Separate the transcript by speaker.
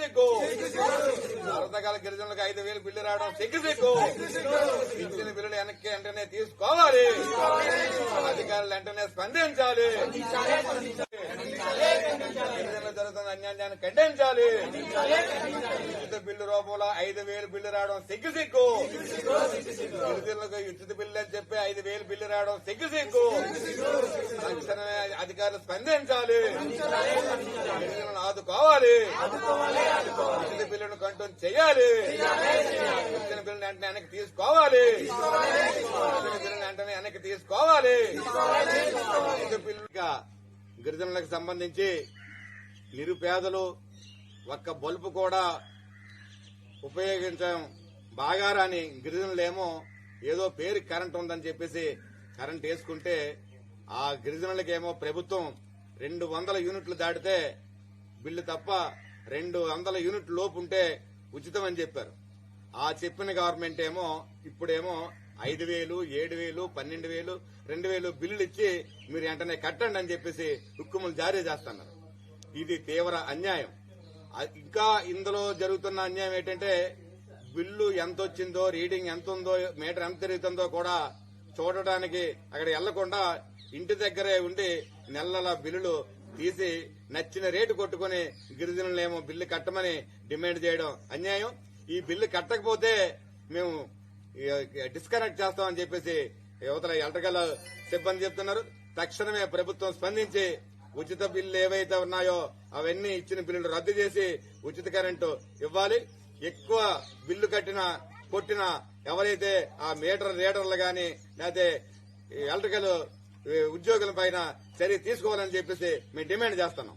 Speaker 1: సిగ్గు గిరిజనులకు ఐదు వేలు బిల్లు రావడం సిగ్గు సిగ్గు ఇచ్చిన బిల్లులు వెనక్కి వెంటనే తీసుకోవాలి. అధికారులు వెంటనే స్పందించాలి. గిరిజనులు జరుగుతున్న అన్యాయాన్ని ఖండించాలి. ఉచిత బిల్లు రూపంలో ఐదు వేలు బిల్లు రావడం సిగ్గు సిగ్గు గిరిజనులకు ఉచిత బిల్లు అని చెప్పి ఐదు వేలు బిల్లు రావడం సిగ్గు సిగ్గు అధికారులు స్పందించాలి. గిరిజనులను ఆదుకోవాలి. చేయాలి. బిల్లును వెంటనే వెనక్కి తీసుకోవాలి. బిల్లును వెంటనే వెనక్కి తీసుకోవాలి. బిల్లుగా గిరిజనులకు సంబంధించి నిరుపేదలు ఒక్క బల్బు కూడా ఉపయోగించడం బాగా రాని గిరిజనులేమో ఏదో పేరు కరెంట్ ఉందని చెప్పేసి కరెంట్ వేసుకుంటే ఆ గిరిజనులకేమో ప్రభుత్వం రెండు వందల యూనిట్లు దాటితే బిల్లు తప్ప రెండు వందల యూనిట్ లోపు ఉంటే ఉచితం అని చెప్పారు. ఆ చెప్పిన గవర్నమెంట్ ఏమో ఇప్పుడేమో ఐదు వేలు ఏడు వేలు పన్నెండు వేలు రెండు వేలు బిల్లులు ఇచ్చి మీరు వెంటనే కట్టండి అని చెప్పేసి హుక్కుములు జారీ చేస్తున్నారు. ఇది తీవ్ర అన్యాయం. ఇంకా ఇందులో జరుగుతున్న అన్యాయం ఏంటంటే బిల్లు ఎంత వచ్చిందో రీడింగ్ ఎంత ఉందో మీటర్ ఎంత తిరుగుతుందో కూడా చూడటానికి అక్కడ వెళ్ళకుండా ఇంటి దగ్గరే ఉండి నెలల బిల్లులు తీసి నచ్చిన రేటు కొట్టుకుని గిరిజనులేమో బిల్లు కట్టమని డిమాండ్ చేయడం అన్యాయం. ఈ బిల్లు కట్టకపోతే మేము డిస్కనెక్ట్ చేస్తామని చెప్పేసి యువతల ఎలక్ట్రికల్ సిబ్బంది చెప్తున్నారు. తక్షణమే ప్రభుత్వం స్పందించి ఉచిత బిల్లు ఏవైతే ఉన్నాయో అవన్నీ ఇచ్చిన బిల్లులు రద్దు చేసి ఉచిత కరెంటు ఇవ్వాలి. ఎక్కువ బిల్లు కట్టిన కొట్టిన ఎవరైతే ఆ మీటర్ రీడర్లు గాని లేకపోతే ఎలక్ట్రికల్ ఉద్యోగుల పైన చర్య తీసుకోవాలని చెప్పేసి మేము డిమాండ్ చేస్తున్నాం.